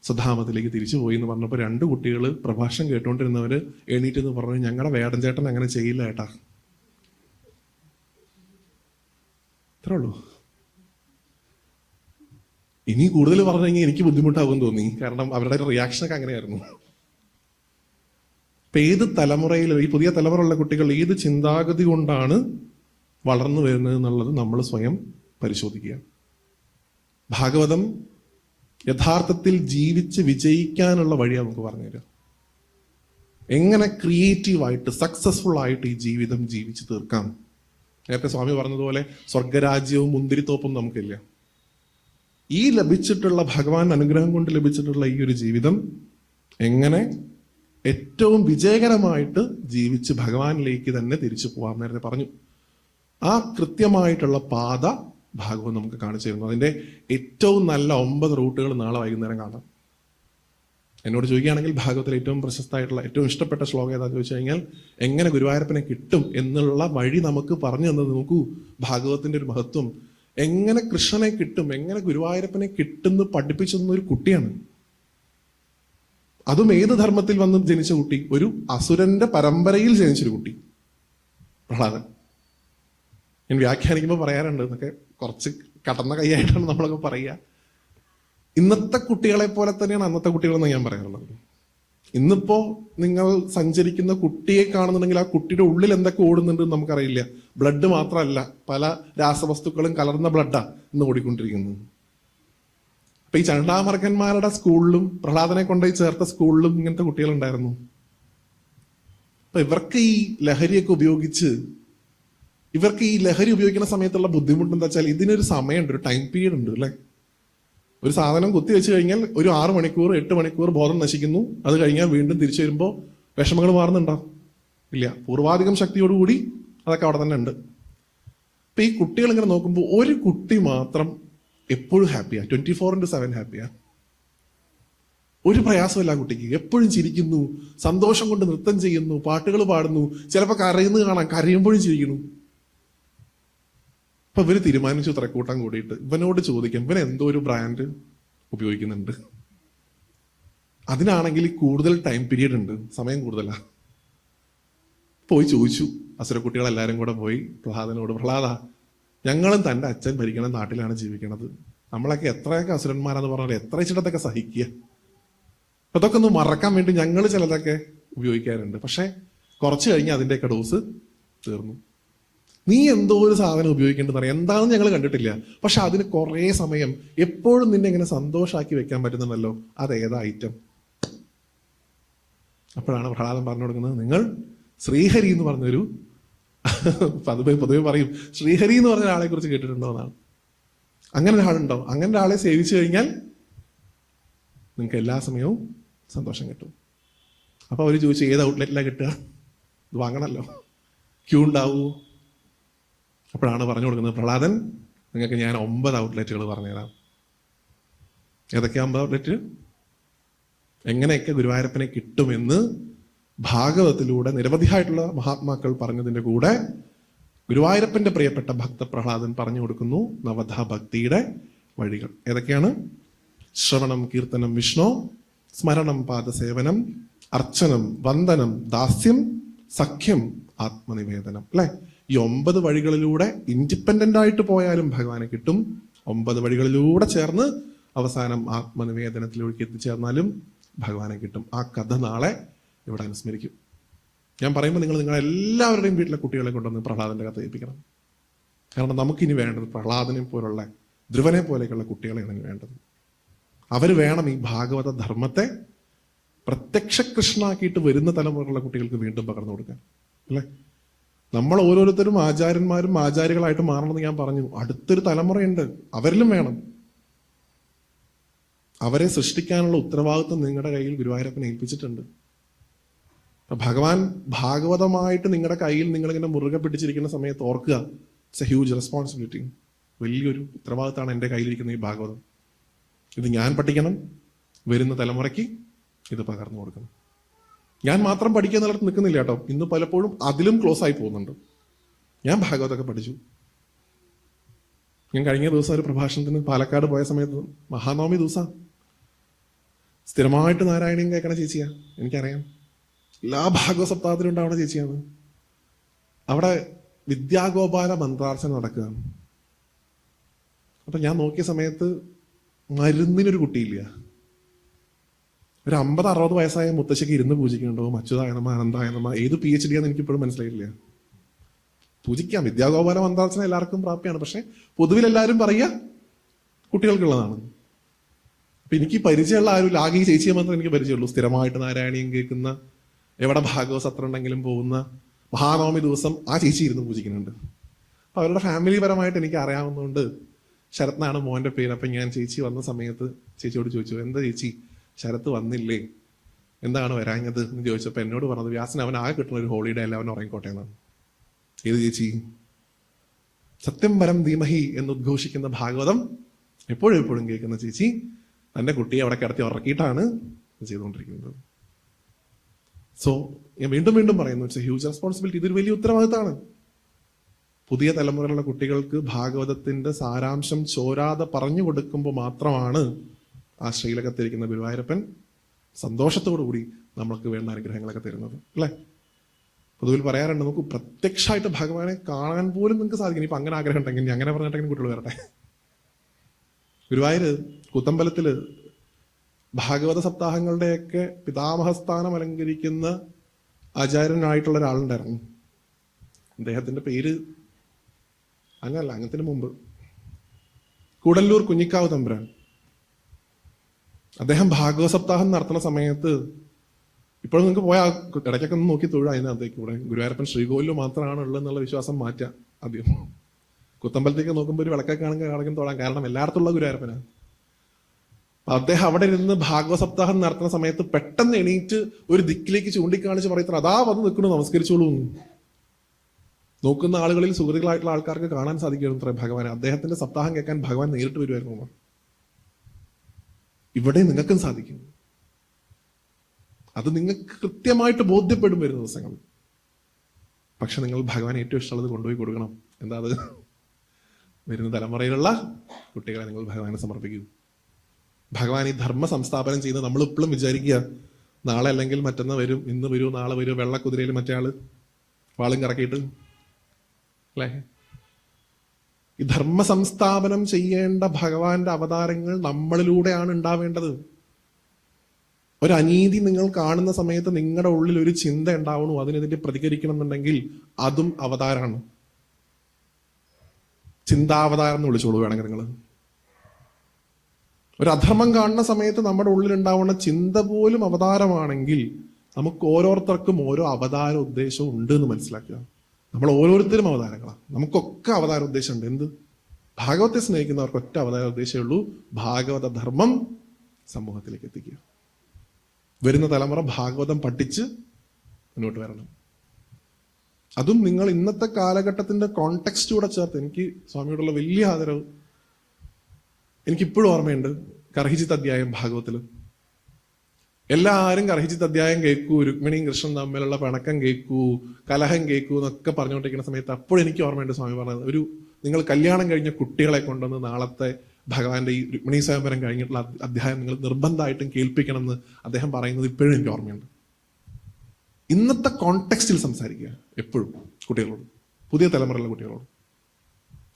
സ്വധാമത്തിലേക്ക് തിരിച്ചു പോയി എന്ന് പറഞ്ഞപ്പോൾ രണ്ട് കുട്ടികൾ പ്രഭാഷണം കേട്ടുകൊണ്ടിരുന്നവര് എണീറ്റ് എന്ന് പറഞ്ഞു ഞങ്ങളുടെ വേടൻ ചേട്ടൻ അങ്ങനെ ചെയ്യില്ല ഏട്ടാ. അത്രേ ഉള്ളൂ. ഇനി കൂടുതൽ പറഞ്ഞെങ്കിൽ എനിക്ക് ബുദ്ധിമുട്ടാകും തോന്നി. കാരണം അവരുടെ റിയാക്ഷൻ ഒക്കെ അങ്ങനെയായിരുന്നു. ഇപ്പൊ ഏത് തലമുറയിലും ഈ പുതിയ തലമുറയുള്ള കുട്ടികൾ ഏത് ചിന്താഗതി കൊണ്ടാണ് വളർന്നു വരുന്നത് എന്നുള്ളത് നമ്മൾ സ്വയം പരിശോധിക്കുക. ഭാഗവതം യഥാർത്ഥത്തിൽ ജീവിച്ച് വിജയിക്കാനുള്ള വഴിയാണ് നമുക്ക് പറഞ്ഞുതരാം എങ്ങനെ ക്രിയേറ്റീവായിട്ട് സക്സസ്ഫുൾ ആയിട്ട് ഈ ജീവിതം ജീവിച്ചു തീർക്കാം? നേരത്തെ സ്വാമി പറഞ്ഞതുപോലെ സ്വർഗരാജ്യവും മുന്തിരിത്തോപ്പും നമുക്കില്ല. ഈ ലഭിച്ചിട്ടുള്ള ഭഗവാൻ അനുഗ്രഹം കൊണ്ട് ലഭിച്ചിട്ടുള്ള ഈ ഒരു ജീവിതം എങ്ങനെ ഏറ്റവും വിജയകരമായിട്ട് ജീവിച്ച് ഭഗവാനിലേക്ക് തന്നെ തിരിച്ചു പോവാം നേരത്തെ പറഞ്ഞു. ആ കൃത്യമായിട്ടുള്ള പാത ഭാഗവത് നമുക്ക് കാണിച്ചു തരുന്നു. അതിന്റെ ഏറ്റവും നല്ല ഒമ്പത് റൂട്ടുകൾ നാളെ വൈകുന്നേരം കാണാം. എന്നോട് ചോദിക്കുകയാണെങ്കിൽ ഭാഗവത്തിൽ ഏറ്റവും പ്രശസ്തമായിട്ടുള്ള ഏറ്റവും ഇഷ്ടപ്പെട്ട ശ്ലോകം ഏതാണെന്ന് ചോദിച്ചു കഴിഞ്ഞാൽ എങ്ങനെ ഗുരുവായൂരപ്പനെ കിട്ടും എന്നുള്ള വഴി നമുക്ക് പറഞ്ഞു തന്നത് നോക്കൂ. ഭാഗവത്തിന്റെ ഒരു മഹത്വം. എങ്ങനെ കൃഷ്ണനെ കിട്ടും എങ്ങനെ ഗുരുവായൂരപ്പനെ കിട്ടുന്നു പഠിപ്പിച്ചു തന്ന ഒരു കുട്ടിയാണ്. അതും ഏത് ധർമ്മത്തിൽ വന്ന് ജനിച്ച കുട്ടി? ഒരു അസുരന്റെ പരമ്പരയിൽ ജനിച്ചൊരു കുട്ടി. പ്രഹ്ലാദൻ. ഞാൻ വ്യാഖ്യാനിക്കുമ്പോൾ പറയാറുണ്ട് എന്നൊക്കെ കുറച്ച് കടന്ന കൈയായിട്ടാണ് നമ്മളൊക്കെ പറയുക. ഇന്നത്തെ കുട്ടികളെ പോലെ തന്നെയാണ് അന്നത്തെ കുട്ടികളെന്ന് ഞാൻ പറയാറുള്ളത്. ഇന്നിപ്പോ നിങ്ങൾ സഞ്ചരിക്കുന്ന കുട്ടിയെ കാണുന്നുണ്ടെങ്കിൽ ആ കുട്ടിയുടെ ഉള്ളിൽ എന്തൊക്കെ ഓടുന്നുണ്ട് നമുക്കറിയില്ല. ബ്ലഡ് മാത്രമല്ല പല രാസവസ്തുക്കളും കലർന്ന ബ്ലഡാ ഇന്ന് ഓടിക്കൊണ്ടിരിക്കുന്നത്. അപ്പൊ ഈ ചണ്ടാമർക്കന്മാരുടെ സ്കൂളിലും പ്രഹ്ലാദനെ കൊണ്ടുപോയി ചേർത്ത സ്കൂളിലും ഇങ്ങനത്തെ കുട്ടികളുണ്ടായിരുന്നു. അപ്പൊ ഇവർക്ക് ഈ ലഹരിയൊക്കെ ഉപയോഗിച്ച് ഇവർക്ക് ഈ ലഹരി ഉപയോഗിക്കുന്ന സമയത്തുള്ള ബുദ്ധിമുട്ട് എന്താ വെച്ചാൽ ഇതിനൊരു സമയമുണ്ട് ഒരു ടൈം പീരീഡ് ഉണ്ട് അല്ലെ? ഒരു സാധനം കുത്തി വെച്ച് കഴിഞ്ഞാൽ ഒരു ആറ് മണിക്കൂർ എട്ട് മണിക്കൂർ ബോധം നശിക്കുന്നു. അത് കഴിഞ്ഞാൽ വീണ്ടും തിരിച്ചു വരുമ്പോൾ വിഷമങ്ങൾ മാറുന്നുണ്ടോ? ഇല്ല. പൂർവാധികം ശക്തിയോടുകൂടി അതൊക്കെ അവിടെ തന്നെ ഉണ്ട്. ഇപ്പം ഈ കുട്ടികൾ ഇങ്ങനെ നോക്കുമ്പോൾ ഒരു കുട്ടി മാത്രം എപ്പോഴും ഹാപ്പിയാണ് ട്വന്റി ഫോർ ഇന്റു സെവൻ ഹാപ്പിയാ. ഒരു പ്രയാസമില്ല കുട്ടിക്ക്. എപ്പോഴും ചിരിക്കുന്നു സന്തോഷം കൊണ്ട് നൃത്തം ചെയ്യുന്നു പാട്ടുകൾ പാടുന്നു. ചിലപ്പോൾ കരയുന്നു കാണാം. കരയുമ്പോഴും ചിരിക്കുന്നു. അപ്പൊ ഇവർ തീരുമാനിച്ചു ഇത്രക്കൂട്ടം കൂടിയിട്ട് ഇവനോട് ചോദിക്കാം ഇവൻ എന്തോ ഒരു ബ്രാൻഡ് ഉപയോഗിക്കുന്നുണ്ട്? അതിനാണെങ്കിൽ കൂടുതൽ ടൈം പീരീഡ് ഉണ്ട് സമയം കൂടുതലാ. പോയി ചോദിച്ചു അസുരക്കുട്ടികൾ എല്ലാരും കൂടെ പോയി പ്രഹ്ലാദനോട് പ്രഹ്ലാദ ഞങ്ങളും തന്റെ അച്ഛൻ ഭരിക്കണ നാട്ടിലാണ് ജീവിക്കണത്. നമ്മളൊക്കെ എത്രയൊക്കെ അസുരന്മാരാന്ന് പറഞ്ഞാൽ എത്ര ചിലതൊക്കെ സഹിക്കുക. അതൊക്കെ ഒന്ന് മറക്കാൻ വേണ്ടി ഞങ്ങൾ ചിലതൊക്കെ ഉപയോഗിക്കാറുണ്ട്. പക്ഷേ കുറച്ച് കഴിഞ്ഞ് അതിന്റെയൊക്കെ ഡോസ് തീർന്നു. നീ എന്തോ ഒരു സാധനം ഉപയോഗിക്കേണ്ടതാണ് എന്താണെന്ന് ഞങ്ങൾ കണ്ടിട്ടില്ല. പക്ഷെ അതിന് കുറേ സമയം എപ്പോഴും നിന്നെ ഇങ്ങനെ സന്തോഷമാക്കി വെക്കാൻ പറ്റുന്നുണ്ടല്ലോ അതേതാ ഐറ്റം? അപ്പോഴാണ് പ്രഹ്ലാദൻ പറഞ്ഞു കൊടുക്കുന്നത് നിങ്ങൾ ശ്രീഹരി എന്ന് പറഞ്ഞൊരു പതുവെ പൊതുവെ പറയും. ശ്രീഹരി എന്ന് പറഞ്ഞ ഒരാളെ കുറിച്ച് കേട്ടിട്ടുണ്ടോ എന്നാണ്. അങ്ങനെ ഒരാളുണ്ടോ? അങ്ങനെ ഒരാളെ സേവിച്ചു കഴിഞ്ഞാൽ നിങ്ങൾക്ക് എല്ലാ സമയവും സന്തോഷം കിട്ടും. അപ്പൊ അവർ ചോദിച്ചു ഏത് ഔട്ട്ലെറ്റിലാണ് കിട്ടുക? ഇത് വാങ്ങണമല്ലോ ക്യൂ ഉണ്ടാവൂ? അപ്പോഴാണ് പറഞ്ഞു കൊടുക്കുന്നത് പ്രഹ്ലാദൻ നിങ്ങൾക്ക് ഞാൻ ഒമ്പത് ഔട്ട്ലെറ്റുകൾ പറഞ്ഞുതരാം. ഏതൊക്കെയാ ഒമ്പത് ഔട്ട്ലെറ്റ് എങ്ങനെയൊക്കെ ഗുരുവായൂരപ്പനെ കിട്ടുമെന്ന് ഭാഗവതത്തിലൂടെ നിരവധിയായിട്ടുള്ള മഹാത്മാക്കൾ പറഞ്ഞതിന്റെ കൂടെ ഗുരുവായൂരപ്പന്റെ പ്രിയപ്പെട്ട ഭക്ത പ്രഹ്ലാദൻ പറഞ്ഞു കൊടുക്കുന്നു നവധ ഭക്തിയുടെ വഴികൾ. ഏതൊക്കെയാണ്? ശ്രവണം കീർത്തനം വിഷ്ണു സ്മരണം പാദസേവനം അർച്ചനം വന്ദനം ദാസ്യം സഖ്യം ആത്മനിവേദനം. അല്ലെ? ഈ ഒമ്പത് വഴികളിലൂടെ ഇൻഡിപെൻഡന്റ് ആയിട്ട് പോയാലും ഭഗവാനെ കിട്ടും. ഒമ്പത് വഴികളിലൂടെ ചേർന്ന് അവസാനം ആത്മനിവേദനത്തിലേക്ക് എത്തിച്ചേർന്നാലും ഭഗവാനെ കിട്ടും. ആ കഥ നാളെ ഇവിടെ അനുസ്മരിക്കും. ഞാൻ പറയുമ്പോൾ നിങ്ങൾ നിങ്ങളെ എല്ലാവരുടെയും വീട്ടിലെ കുട്ടികളെ കൊണ്ടുവന്ന് പ്രഹ്ലാദന്റെ കഥ ഏൽപ്പിക്കണം. കാരണം നമുക്കിനി വേണ്ടത് പ്രഹ്ലാദനെ പോലുള്ള ധ്രുവനെ പോലെയൊക്കെയുള്ള കുട്ടികളെയാണ് ഇനി വേണ്ടത്. അവർ വേണം ഈ ഭാഗവത ധർമ്മത്തെ പ്രത്യക്ഷ കൃഷ്ണാക്കിയിട്ട് വരുന്ന തലമുറയുള്ള കുട്ടികൾക്ക് വീണ്ടും പകർന്നു കൊടുക്കാൻ. അല്ലേ? നമ്മൾ ഓരോരുത്തരും ആചാര്യന്മാരും ആചാരികളായിട്ട് മാറണമെന്ന് ഞാൻ പറഞ്ഞു. അടുത്തൊരു തലമുറയുണ്ട്. അവരിലും വേണം. അവരെ സൃഷ്ടിക്കാനുള്ള ഉത്തരവാദിത്വം നിങ്ങളുടെ കയ്യിൽ ഗുരുവായൂരപ്പനെ ഏൽപ്പിച്ചിട്ടുണ്ട്. ഭഗവാൻ ഭാഗവതമായിട്ട് നിങ്ങളുടെ കയ്യിൽ നിങ്ങളിങ്ങനെ മുറുകെ പിടിച്ചിരിക്കുന്ന സമയത്ത് ഓർക്കുക ഇറ്റ്സ് എ ഹ്യൂജ് റെസ്പോൺസിബിലിറ്റി വലിയൊരു ഉത്തരവാദിത്തമാണ് എന്റെ കയ്യിലിരിക്കുന്ന ഈ ഭാഗവതം. ഇത് ഞാൻ പഠിക്കണം. വരുന്ന തലമുറയ്ക്ക് ഇത് പകർന്നു കൊടുക്കണം. ഞാൻ മാത്രം പഠിക്കുക എന്നുള്ളത് നിൽക്കുന്നില്ല കേട്ടോ. ഇന്ന് പലപ്പോഴും അതിലും ക്ലോസ് ആയി പോകുന്നുണ്ട്. ഞാൻ ഭാഗവതൊക്കെ പഠിച്ചു. ഞാൻ കഴിഞ്ഞ ദിവസം ഒരു പ്രഭാഷണത്തിന് പാലക്കാട് പോയ സമയത്ത് മഹാനവമി ദിവസം. സ്ഥിരമായിട്ട് നാരായണീയം കേൾക്കണ ചേച്ചിയാ. എനിക്കറിയാം. എല്ലാ ഭാഗവത സപ്താഹത്തിലും ഉണ്ടാവണ ചേച്ചിയാണ് അവിടെ വിദ്യാഗോപാല മന്ത്രാർച്ചന നടക്കുകയാണ്. അപ്പൊ ഞാൻ നോക്കിയ സമയത്ത് മരുന്നിനൊരു കുട്ടിയില്ല. ഒരു അമ്പത് അറുപത് വയസ്സായ മുത്തശ്ശിക്ക് ഇരുന്ന് പൂജിക്കുന്നുണ്ടോ? അച്യുതായനമ അനന്തായനമ ഏത് പി എച്ച് ഡി ആണെന്ന് എനിക്ക് ഇപ്പോഴും മനസ്സിലായില്ല പൂജിക്കാം. വിദ്യാഗോപാല മന്ത്രാർച്ചന എല്ലാവർക്കും പ്രാപ്തിയാണ്. പക്ഷെ പൊതുവിൽ എല്ലാവരും പറയുക കുട്ടികൾക്കുള്ളതാണ്. അപ്പൊ എനിക്ക് പരിചയമുള്ള ആരും ഈ ചേച്ചിയെ മാത്രമേ എനിക്ക് പരിചയമുള്ളൂ. സ്ഥിരമായിട്ട് നാരായണീയം കേൾക്കുന്ന എവിടെ ഭാഗവ സത്രം ഉണ്ടെങ്കിലും പോകുന്ന മഹാനവമി ദിവസം ആ ചേച്ചി ഇരുന്ന് പൂജിക്കുന്നുണ്ട്. അപ്പൊ അവരുടെ ഫാമിലി പരമായിട്ട് എനിക്ക് അറിയാവുന്നതുകൊണ്ട് ശരത്നാണ് മോന്റെ പേര്. അപ്പൊ ഞാൻ ചേച്ചി വന്ന സമയത്ത് ചേച്ചിയോട് ചോദിച്ചു എന്താ ചേച്ചി? ശരത്ത് വന്നില്ലേ? എന്താണ് വരാഞ്ഞത് എന്ന് ചോദിച്ചപ്പോൾ എന്നോട് പറഞ്ഞത് വ്യാസൻ അവൻ ആകെ കിട്ടുന്ന ഒരു ഹോളിഡേ അല്ല അവൻ ഉറങ്ങിക്കോട്ടെ എന്നാണ്. ഏത് ചേച്ചി? സത്യം വരം ധീമഹി എന്ന് ഉദ്ഘോഷിക്കുന്ന ഭാഗവതം എപ്പോഴും എപ്പോഴും കേൾക്കുന്ന ചേച്ചി തന്റെ കുട്ടിയെ അവിടെ കിടത്തി ഉറക്കിയിട്ടാണ് ചെയ്തുകൊണ്ടിരിക്കുന്നത്. സോ ഞാൻ വീണ്ടും വീണ്ടും പറയുന്നു ഇറ്റ്സ് എ ഹ്യൂജ് റെസ്പോൺസിബിലിറ്റി ഇതൊരു വലിയ ഉത്തരവാദിത്തമാണ്. പുതിയ തലമുറയിലുള്ള കുട്ടികൾക്ക് ഭാഗവതത്തിന്റെ സാരാംശം ചോരാതെ പറഞ്ഞു കൊടുക്കുമ്പോൾ മാത്രമാണ് ആ ശ്രീലകത്തിരിക്കുന്ന ഗുരുവായൂരപ്പൻ സന്തോഷത്തോടു കൂടി നമ്മൾക്ക് വേണ്ട അനുഗ്രഹങ്ങളൊക്കെ തരുന്നത് അല്ലേ? പൊതുവിൽ പറയാറുണ്ട് നമുക്ക് പ്രത്യക്ഷമായിട്ട് ഭഗവാനെ കാണാൻ പോലും നിങ്ങൾക്ക് സാധിക്കും ഇപ്പൊ അങ്ങനെ ആഗ്രഹം ഉണ്ടെങ്കിൽ ഞാൻ അങ്ങനെ പറഞ്ഞിട്ടെങ്കിലും കുട്ടികൾ വരട്ടെ? ഗുരുവായൂർ കുത്തമ്പലത്തിൽ ഭാഗവത സപ്താഹങ്ങളുടെയൊക്കെ പിതാമഹസ്ഥാനം അലങ്കരിക്കുന്ന ആചാര്യനായിട്ടുള്ള ഒരാളുണ്ടായിരുന്നു. അദ്ദേഹത്തിന്റെ പേര് അങ്ങനല്ല അങ്ങത്തിന് മുമ്പ്. കൂടല്ലൂർ കുഞ്ഞിക്കാവ് തമ്പുരാൻ. അദ്ദേഹം ഭാഗവത സപ്താഹം നടത്തുന്ന സമയത്ത് ഇപ്പോഴും നിങ്ങൾക്ക് പോയാൽ ഇടയ്ക്കൊക്കെ ഒന്ന് നോക്കി തൊഴുക അതിനകത്തേക്ക് കൂടെ. ഗുരുവായൂരപ്പൻ ശ്രീകോവിലിൽ മാത്രമാണ് ഉള്ളത് എന്നുള്ള വിശ്വാസം മാറ്റുക ആദ്യം. കുത്തമ്പലത്തേക്ക് നോക്കുമ്പോൾ ഒരു വിളക്കൊക്കെ ആണെങ്കിൽ കാണിക്കും തൊഴാം. കാരണം എല്ലായിടത്തുള്ള ഗുരുവായൂരപ്പനാണ് അദ്ദേഹം അവിടെ ഇരുന്ന് ഭാഗവത സപ്താഹം നടത്തുന്ന സമയത്ത് പെട്ടെന്ന് എണീറ്റ് ഒരു ദിക്കിലേക്ക് ചൂണ്ടിക്കാണിച്ച് പറയുന്നത് അതാ വന്ന് നിൽക്കുന്നു നമസ്കരിച്ചോളൂ നോക്കുന്ന ആളുകളിൽ സുഹൃത്തുക്കളായിട്ടുള്ള ആൾക്കാർക്ക് കാണാൻ സാധിക്കുമായിരുന്നു ഭഗവാൻ അദ്ദേഹത്തിന്റെ സപ്താഹം കേൾക്കാൻ ഭഗവാൻ നേരിട്ട് വരുമായിരുന്നു. ഇവിടെ നിങ്ങൾക്കും സാധിക്കും. അത് നിങ്ങൾക്ക് കൃത്യമായിട്ട് ബോധ്യപ്പെടും വരുന്ന ദിവസങ്ങൾ. പക്ഷെ നിങ്ങൾ ഭഗവാൻ ഏറ്റവും ഇഷ്ടമുള്ളത് കൊണ്ടുപോയി കൊടുക്കണം. എന്താ അത് വരുന്ന തലമുറയിലുള്ള കുട്ടികളെ നിങ്ങൾ ഭഗവാനെ സമർപ്പിക്കൂ. ഭഗവാൻ ഈ ധർമ്മ സംസ്ഥാപനം ചെയ്ത് നമ്മൾ ഇപ്പോഴും വിചാരിക്കുക നാളെ അല്ലെങ്കിൽ മറ്റന്നാ വരും ഇന്ന് വരൂ നാളെ വരൂ വെള്ളക്കുതിരയിൽ മറ്റേ ആൾ വാളും കറക്കിയിട്ട് അല്ലേ? ഈ ധർമ്മ സംസ്ഥാപനം ചെയ്യേണ്ട ഭഗവാന്റെ അവതാരങ്ങൾ നമ്മളിലൂടെയാണ് ഉണ്ടാവേണ്ടത്. ഒരു അനീതി നിങ്ങൾ കാണുന്ന സമയത്ത് നിങ്ങളുടെ ഉള്ളിൽ ഒരു ചിന്ത ഉണ്ടാവണു അതിനെതിരെ പ്രതികരിക്കണം എന്നുണ്ടെങ്കിൽ അതും അവതാരമാണ് ചിന്താവതാരം എന്ന് വിളിച്ചോളൂ വേണമെങ്കിൽ നിങ്ങൾ ഒരു അധർമ്മം കാണുന്ന സമയത്ത് നമ്മുടെ ഉള്ളിൽ ഉണ്ടാവുന്ന ചിന്ത പോലും അവതാരമാണെങ്കിൽ നമുക്ക് ഓരോരുത്തർക്കും ഓരോ അവതാര ഉദ്ദേശവും ഉണ്ട് എന്ന് മനസ്സിലാക്കുക. നമ്മൾ ഓരോരുത്തരും അവതാരങ്ങളാണ് നമുക്കൊക്കെ അവതാര ഉദ്ദേശമുണ്ട് എന്ത്? ഭാഗവത്തെ സ്നേഹിക്കുന്നവർക്ക് ഒറ്റ അവതാര ഉദ്ദേശമേ ഉള്ളൂ. ഭാഗവത ധർമ്മം സമൂഹത്തിലേക്ക് എത്തിക്കുക. വരുന്ന തലമുറ ഭാഗവതം പഠിച്ച് മുന്നോട്ട് വരണം. അതും നിങ്ങൾ ഇന്നത്തെ കാലഘട്ടത്തിന്റെ കോണ്ടെക്സ്റ്റ് കൂടെ ചേർത്ത് എനിക്ക് സ്വാമിയോടുള്ള വലിയ ആദരവ്. എനിക്കിപ്പോഴും ഓർമ്മയുണ്ട്. കർഹിജിത്ത് അധ്യായം ഭാഗവത്തിൽ. എല്ലാവരും കർഹിജിത്ത് അധ്യായം കേൾക്കൂ രുക്മിണിയും കൃഷ്ണൻ തമ്മിലുള്ള പിണക്കം കേൾക്കൂ കലഹം കേൾക്കൂ എന്നൊക്കെ പറഞ്ഞുകൊണ്ടിരിക്കുന്ന സമയത്ത് അപ്പോഴും എനിക്ക് ഓർമ്മയുണ്ട് സ്വാമി പറഞ്ഞത്. ഒരു നിങ്ങൾ കല്യാണം കഴിഞ്ഞ കുട്ടികളെ കൊണ്ടുവന്ന് നാളത്തെ ഭഗവാന്റെ ഈ രുക്മിണി സ്വയംവരം കഴിഞ്ഞിട്ടുള്ള അധ്യ- അധ്യായം നിങ്ങൾ നിർബന്ധമായിട്ടും കേൾപ്പിക്കണം എന്ന് അദ്ദേഹം പറയുന്നത് ഇപ്പോഴും എനിക്ക് ഓർമ്മയുണ്ട്. ഇന്നത്തെ കോണ്ടെക്സ്റ്റിൽ സംസാരിക്കുക എപ്പോഴും കുട്ടികളോട് പുതിയ തലമുറയിലെ കുട്ടികളോട്.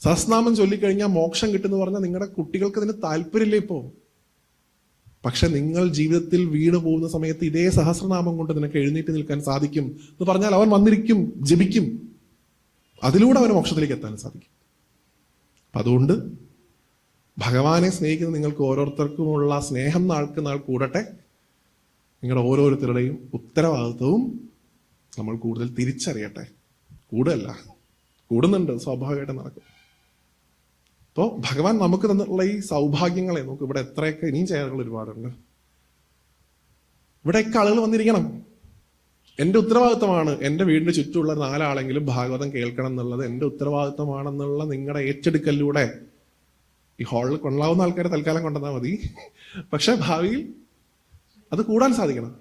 സഹസ്നാമം ചൊല്ലിക്കഴിഞ്ഞാൽ മോക്ഷം കിട്ടുമെന്ന് പറഞ്ഞാൽ നിങ്ങളുടെ കുട്ടികൾക്ക് അതിന് താല്പര്യമില്ല ഇപ്പോ പക്ഷെ നിങ്ങൾ ജീവിതത്തിൽ വീണു പോകുന്ന സമയത്ത് ഇതേ സഹസ്രനാമം കൊണ്ട് നിനക്ക് എഴുന്നേറ്റ് നിൽക്കാൻ സാധിക്കും എന്ന് പറഞ്ഞാൽ അവൻ വന്നിരിക്കും ജപിക്കും. അതിലൂടെ അവന് മോക്ഷത്തിലേക്ക് എത്താൻ സാധിക്കും. അതുകൊണ്ട് ഭഗവാനെ സ്നേഹിക്കുന്ന നിങ്ങൾക്ക് ഓരോരുത്തർക്കുമുള്ള സ്നേഹം നാൾക്ക് നാൾ കൂടട്ടെ. നിങ്ങളുടെ ഓരോരുത്തരുടെയും ഉത്തരവാദിത്വവും നമ്മൾ കൂടുതൽ തിരിച്ചറിയട്ടെ. കൂടുതല്ല കൂടുന്നുണ്ട്. സ്വാഭാവികമായിട്ട് നടക്കും. അപ്പോൾ ഭഗവാൻ നമുക്ക് തന്നിട്ടുള്ള ഈ സൗഭാഗ്യങ്ങളെ നമുക്ക് ഇവിടെ എത്രയൊക്കെ ഇനിയും ചെയ്യാറുള്ള ഒരുപാടുണ്ട്. ഇവിടെയൊക്കെ ആളുകൾ വന്നിരിക്കണം. എന്റെ ഉത്തരവാദിത്തമാണ് എന്റെ വീടിന് ചുറ്റുമുള്ള നാലാളെങ്കിലും ഭാഗവതം കേൾക്കണം എന്നുള്ളത് എന്റെ ഉത്തരവാദിത്തമാണെന്നുള്ള നിങ്ങളുടെ ഏറ്റെടുക്കലിലൂടെ. ഈ ഹാളിൽ കൊള്ളാവുന്ന ആൾക്കാരെ തൽക്കാലം കൊണ്ടുവന്നാൽ മതി. പക്ഷെ ഭാവിയിൽ അത് കൂടാൻ സാധിക്കണം.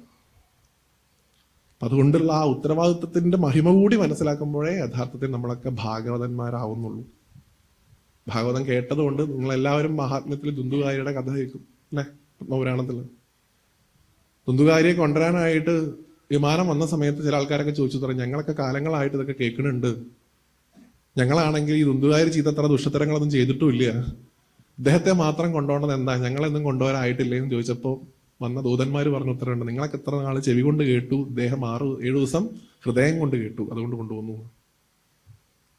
അതുകൊണ്ടുള്ള ആ ഉത്തരവാദിത്വത്തിന്റെ മഹിമ കൂടി മനസ്സിലാക്കുമ്പോഴേ യഥാർത്ഥത്തിൽ നമ്മളൊക്കെ ഭാഗവതന്മാരാവുന്നുള്ളൂ. ഭാഗവതം കേട്ടതുകൊണ്ട് നിങ്ങൾ എല്ലാവരും മഹാത്മ്യത്തിൽ ദുന്ദുകാരിയുടെ കഥ കേൾക്കും അല്ലേ? പത്മപുരാണത്തിൽ. ദുന്ദുകാരിയെ കൊണ്ടുവരാനായിട്ട് വിമാനം വന്ന സമയത്ത് ചില ആൾക്കാരൊക്കെ ചോദിച്ചു തുടങ്ങി ഞങ്ങളൊക്കെ കാലങ്ങളായിട്ട് ഇതൊക്കെ കേൾക്കുന്നുണ്ട്. ഞങ്ങളാണെങ്കിൽ ഈ ദുന്ദുകാരി ചെയ്ത അത്ര ദുഷ്ടത്തരങ്ങളൊന്നും ചെയ്തിട്ടുമില്ല. ഇദ്ദേഹത്തെ മാത്രം കൊണ്ടുപോകണത് എന്താ? ഞങ്ങളെന്നും കൊണ്ടുപോകാനായിട്ടില്ലേ എന്ന് ചോദിച്ചപ്പോൾ വന്ന ദൂതന്മാർ പറഞ്ഞ ഉത്തരവുണ്ട്. നിങ്ങളൊക്കെ എത്ര നാൾ ചെവി കൊണ്ട് കേട്ടു ഇദ്ദേഹം ആറ് ഏഴു ദിവസം ഹൃദയം കൊണ്ട് കേട്ടു അതുകൊണ്ട് കൊണ്ടുവന്നു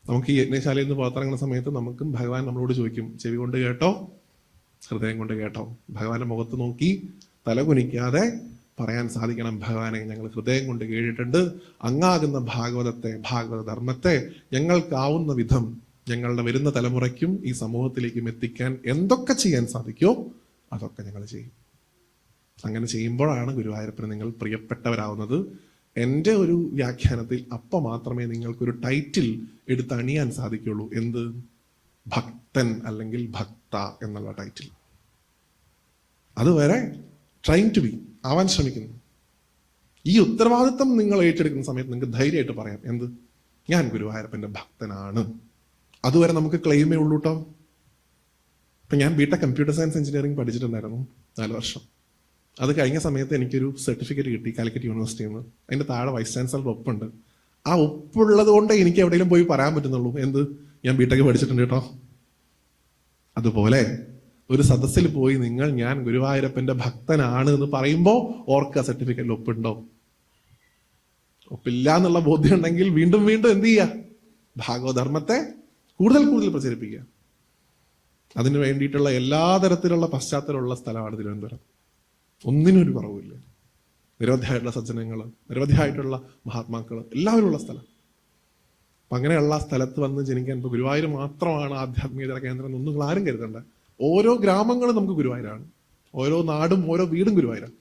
നമുക്ക് ഈ യജ്ഞശാലയിൽ നിന്ന് പുറത്തിറങ്ങുന്ന സമയത്ത് നമുക്കും ഭഗവാൻ നമ്മളോട് ചോദിക്കും ചെവി കൊണ്ട് കേട്ടോ? ഹൃദയം കൊണ്ട് കേട്ടോ? ഭഗവാന്റെ മുഖത്ത് നോക്കി തല കുനിക്കാതെ പറയാൻ സാധിക്കണം ഭഗവാനെ ഞങ്ങൾ ഹൃദയം കൊണ്ട് കേട്ടിട്ടുണ്ട്. അങ്ങാകുന്ന ഭാഗവതത്തെ ഭാഗവത ധർമ്മത്തെ ഞങ്ങൾക്കാവുന്ന വിധം ഞങ്ങളുടെ വരുന്ന തലമുറയ്ക്കും ഈ സമൂഹത്തിലേക്കും എത്തിക്കാൻ എന്തൊക്കെ ചെയ്യാൻ സാധിക്കുമോ അതൊക്കെ ഞങ്ങൾ ചെയ്യും. അങ്ങനെ ചെയ്യുമ്പോഴാണ് ഗുരുവായൂരപ്പന് നിങ്ങൾ പ്രിയപ്പെട്ടവരാവുന്നത്. എന്റെ ഒരു വ്യാഖ്യാനത്തിൽ അപ്പം മാത്രമേ നിങ്ങൾക്കൊരു ടൈറ്റിൽ എടുത്ത് അണിയാൻ സാധിക്കുള്ളൂ. എന്ത്? ഭക്തൻ അല്ലെങ്കിൽ ഭക്ത എന്നുള്ള ടൈറ്റിൽ അതുവരെ ട്രൈങ് ടു ബി ആവാൻ ശ്രമിക്കുന്നു. ഈ ഉത്തരവാദിത്വം നിങ്ങൾ ഏറ്റെടുക്കുന്ന സമയത്ത് നിങ്ങൾക്ക് ധൈര്യമായിട്ട് പറയാം. എന്ത്? ഞാൻ ഗുരുവായൂരപ്പന്റെ ഭക്തനാണ്. അതുവരെ നമുക്ക് ക്ലെയിമേ ഉള്ളൂ കേട്ടോ ഇപ്പം ഞാൻ B Tech computer science engineering പഠിച്ചിട്ടുണ്ടായിരുന്നു നാല് വർഷം. അത് കഴിഞ്ഞ സമയത്ത് എനിക്കൊരു സർട്ടിഫിക്കറ്റ് കിട്ടി കാലിക്കറ്റ് യൂണിവേഴ്സിറ്റിയിൽ നിന്ന്. അതിന്റെ താഴെ വൈസ് ചാൻസലർ ഒപ്പുണ്ട്. ആ ഒപ്പുള്ളത് കൊണ്ട് എനിക്ക് എവിടെയെങ്കിലും പോയി പറയാൻ പറ്റുന്നുള്ളൂ. എന്ത്? ഞാൻ ബിടെക് പഠിച്ചിട്ടുണ്ട് കേട്ടോ. അതുപോലെ ഒരു സദസ്സിൽ പോയി നിങ്ങൾ ഞാൻ ഗുരുവായൂരപ്പന്റെ ഭക്തനാണ് എന്ന് പറയുമ്പോൾ ഓർക്ക സർട്ടിഫിക്കറ്റിൽ ഒപ്പുണ്ടോ? ഒപ്പില്ല എന്നുള്ള ബോധ്യം ഉണ്ടെങ്കിൽ വീണ്ടും വീണ്ടും എന്ത് ചെയ്യുക ഭാഗവധർമ്മത്തെ കൂടുതൽ കൂടുതൽ പ്രചരിപ്പിക്കുക. അതിനു വേണ്ടിയിട്ടുള്ള എല്ലാ തരത്തിലുള്ള പശ്ചാത്തലമുള്ള സ്ഥലമാണ് തിരുവനന്തപുരം. ഒന്നിനും കുറവുമില്ല. നിരവധിയായിട്ടുള്ള സജ്ജനങ്ങൾ നിരവധിയായിട്ടുള്ള മഹാത്മാക്കൾ എല്ലാവരും ഉള്ള സ്ഥലം. അപ്പം അങ്ങനെയുള്ള സ്ഥലത്ത് വന്ന് ജനിക്കാൻ ഇപ്പോൾ ഗുരുവായൂർ മാത്രമാണ് ആധ്യാത്മികത കേന്ദ്രം എന്നൊന്നും ആരും കരുതണ്ട. ഓരോ ഗ്രാമങ്ങളും നമുക്ക് ഗുരുവായൂരാണ്. ഓരോ നാടും ഓരോ വീടും ഗുരുവായൂരാണ്.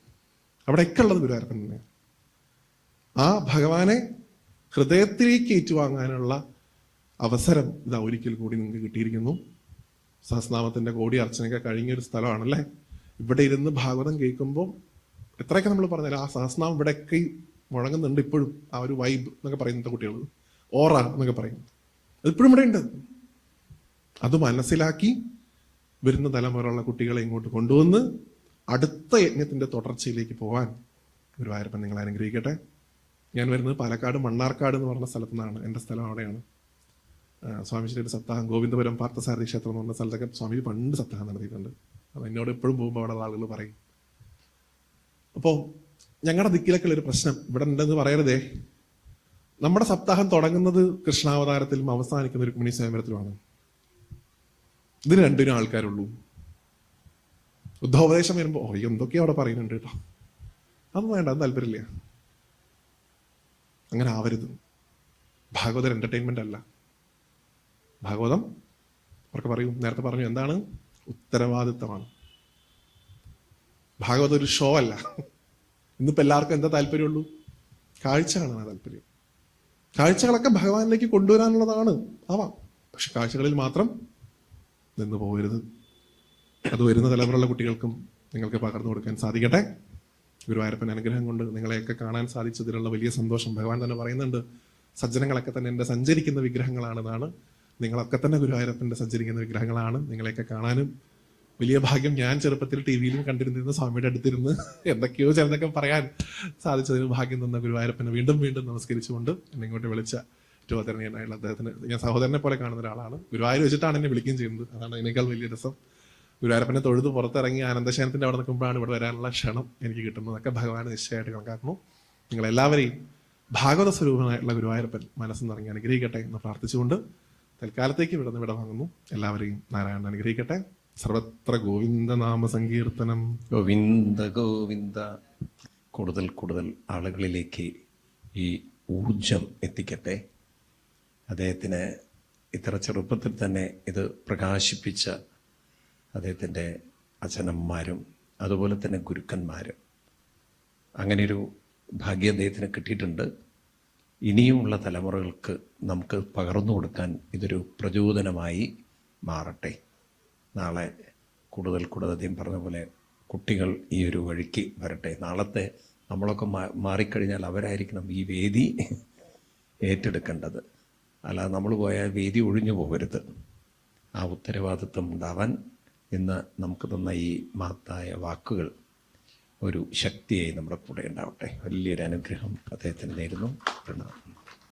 അവിടെയൊക്കെ ഉള്ളത് ഗുരുവായൂരപ്പൻ തന്നെയാണ്. ആ ഭഗവാനെ ഹൃദയത്തിലേക്ക് ഏറ്റുവാങ്ങാനുള്ള അവസരം ഇതാ ഒരിക്കൽ കൂടി നിങ്ങൾക്ക് കിട്ടിയിരിക്കുന്നു. സഹസ്നാമത്തിന്റെ കോടി അർച്ചനയൊക്കെ കഴിഞ്ഞൊരു സ്ഥലമാണല്ലേ? ഇവിടെ ഇരുന്ന് ഭാഗവതം കേൾക്കുമ്പോൾ എത്രയൊക്കെ നമ്മൾ പറഞ്ഞാൽ ആ സഹസ്നാം ഇവിടെയൊക്കെ മുഴങ്ങുന്നുണ്ട് ഇപ്പോഴും. ആ ഒരു വൈബ് എന്നൊക്കെ പറയുന്നത് കുട്ടികൾ. ഓറ എന്നൊക്കെ പറയും അതിപ്പോഴും ഇവിടെ ഉണ്ട്. അത് മനസ്സിലാക്കി വരുന്ന തലമുറയുള്ള കുട്ടികളെ ഇങ്ങോട്ട് കൊണ്ടുവന്ന് അടുത്ത യജ്ഞത്തിന്റെ തുടർച്ചയിലേക്ക് പോവാൻ ഗുരുവായൂരപ്പൻ നിങ്ങളെ അനുഗ്രഹിക്കട്ടെ. ഞാൻ വരുന്നത് പാലക്കാട് മണ്ണാർക്കാട് എന്ന് പറഞ്ഞ സ്ഥലത്തു നിന്നാണ്. എന്റെ സ്ഥലം അവിടെയാണ്. ആ, സ്വാമിജിയുടെ സപ്താഹം ഗോവിന്ദപുരം പാർത്ഥസാരഥി ക്ഷേത്രം എന്ന് പറഞ്ഞ സ്ഥലത്തൊക്കെ സ്വാമിജി പണ്ട് സപ്താഹം നടത്തിയിട്ടുണ്ട്. അത് എന്നോട് എപ്പോഴും പോകുമ്പോൾ അവിടെ ആളുകൾ പറയും. അപ്പോൾ ഞങ്ങളുടെ ദിക്കിലൊക്കെ ഒരു പ്രശ്നം ഇവിടെ ഉണ്ടെന്ന് പറയരുതേ. നമ്മുടെ സപ്താഹം തുടങ്ങുന്നത് കൃഷ്ണാവതാരത്തിലും അവസാനിക്കുന്ന ഒരു രുക്മിണി സ്വയംവരത്തിലുമാണ് ഇതിന് രണ്ടിനും ആൾക്കാരുള്ളൂ. ഉദ്ധോപദേശം വരുമ്പോൾ ഓ എന്തൊക്കെയാ അവിടെ പറയുന്നുണ്ട് കേട്ടോ. അതൊന്നും വേണ്ട അത് താല്പര്യമില്ല. അങ്ങനെ ആവരുത്. ഭാഗവതം എന്റർടൈൻമെന്റ് അല്ല. ഭാഗവതം അവർക്ക് പറയും നേരത്തെ പറഞ്ഞു എന്താണ്? ഉത്തരവാദിത്തമാണ്. ഭാഗവത ഒരു ഷോ അല്ല. ഇന്നിപ്പോൾ എല്ലാവർക്കും എന്താ താല്പര്യമുള്ളൂ? കാഴ്ച കാണാൻ താല്പര്യം. കാഴ്ചകളൊക്കെ ഭഗവാനിലേക്ക് കൊണ്ടുവരാനുള്ളതാണ്. ആവാം. പക്ഷെ കാഴ്ചകളിൽ മാത്രം നിന്ന് പോകരുത്. അത് വരുന്ന തലമുറയുള്ള കുട്ടികൾക്കും നിങ്ങൾക്ക് പകർന്നു കൊടുക്കാൻ സാധിക്കട്ടെ. ഗുരുവായൂരപ്പൻ അനുഗ്രഹം കൊണ്ട് നിങ്ങളെയൊക്കെ കാണാൻ സാധിച്ചതിലുള്ള വലിയ സന്തോഷം ഭഗവാൻ തന്നെ പറയുന്നുണ്ട്. സജ്ജനങ്ങളൊക്കെ തന്നെ എന്റെ സഞ്ചരിക്കുന്ന വിഗ്രഹങ്ങളാണെന്നാണ് നിങ്ങളൊക്കെ തന്നെ ഗുരുവായൂരപ്പന്റെ സഞ്ചരിക്കുന്ന വിഗ്രഹങ്ങളാണ്. നിങ്ങളെയൊക്കെ കാണാനും വലിയ ഭാഗ്യം ഞാൻ ചെറുപ്പത്തിൽ ടി വിയിലും കണ്ടിരുന്നിരുന്ന സ്വാമിയുടെ അടുത്തിരുന്ന് എന്തൊക്കെയോ ചിലതൊക്കെ പറയാൻ സാധിച്ചതിന് ഭാഗ്യം തന്ന ഗുരുവായൂരപ്പനെ വീണ്ടും വീണ്ടും നമസ്കരിച്ചുകൊണ്ട് എന്നെ ഇങ്ങോട്ട് വിളിച്ച രൂപധരണീയനായുള്ള അദ്ദേഹത്തിന് ഞാൻ സഹോദരനെ പോലെ കാണുന്ന ഒരാളാണ്. ഗുരുവായൂർ വെച്ചിട്ടാണ് എന്നെ വിളിക്കുകയും ചെയ്യുന്നത്. അതാണ് അതിനേക്കാൾ വലിയ രസം. ഗുരുവായൂരപ്പനെ തൊഴുത് പുറത്തിറങ്ങി ആനന്ദശേനത്തിന്റെ അവിടെ നിൽക്കുമ്പോഴാണ് ഇവിടെ വരാനുള്ള ക്ഷണം എനിക്ക് കിട്ടുന്നതൊക്കെ ഭഗവാൻ നിശ്ചയമായിട്ട് കണക്കാക്കുന്നു. നിങ്ങളെല്ലാവരെയും ഭാഗവത സ്വരൂപനായിട്ടുള്ള ഗുരുവായൂരപ്പൻ മനസ്സിൽ നിറങ്ങി അനുഗ്രഹിക്കട്ടെ എന്ന് പ്രാർത്ഥിച്ചുകൊണ്ട് തൽക്കാലത്തേക്ക് ഇവിടെ നിന്ന് ഇവിടെ വാങ്ങുന്നു. എല്ലാവരെയും നാരായണൻ അനുഗ്രഹിക്കട്ടെ. സർവത്ര ഗോവിന്ദ നാമ സങ്കീർത്തനം. ഗോവിന്ദ ഗോവിന്ദ. കൂടുതൽ കൂടുതൽ ആളുകളിലേക്ക് ഈ ഊർജം എത്തിക്കട്ടെ. അദ്ദേഹത്തിന് ഇത്ര ചെറുപ്പത്തിൽ തന്നെ ഇത് പ്രകാശിപ്പിച്ച അദ്ദേഹത്തിന്റെ അച്ഛനമ്മമാരും അതുപോലെ തന്നെ ഗുരുക്കന്മാരും. അങ്ങനെയൊരു ഭാഗ്യം അദ്ദേഹത്തിന് കിട്ടിയിട്ടുണ്ട്. ഇനിയുമുള്ള തലമുറകൾക്ക് നമുക്ക് പകർന്നു കൊടുക്കാൻ ഇതൊരു പ്രചോദനമായി മാറട്ടെ. നാളെ കൂടുതൽ കൂടുതൽ അദ്ദേഹം പറഞ്ഞ പോലെ കുട്ടികൾ ഈ ഒരു വഴിക്ക് വരട്ടെ. നാളത്തെ നമ്മളൊക്കെ മാറിക്കഴിഞ്ഞാൽ അവരായിരിക്കണം ഈ വേദി ഏറ്റെടുക്കേണ്ടത്. അല്ലാതെ നമ്മൾ പോയാൽ വേദി ഒഴിഞ്ഞു പോകരുത്. ആ ഉത്തരവാദിത്വം ഉണ്ടാവാൻ ഇന്ന് നമുക്ക് തന്ന ഈ മഹത്തായ വാക്കുകൾ ഒരു ശക്തിയായി നമ്മുടെ കൂടെ ഉണ്ടാവട്ടെ. വലിയൊരു അനുഗ്രഹം അദ്ദേഹത്തിന് നേരുന്നു. പ്രണാമം.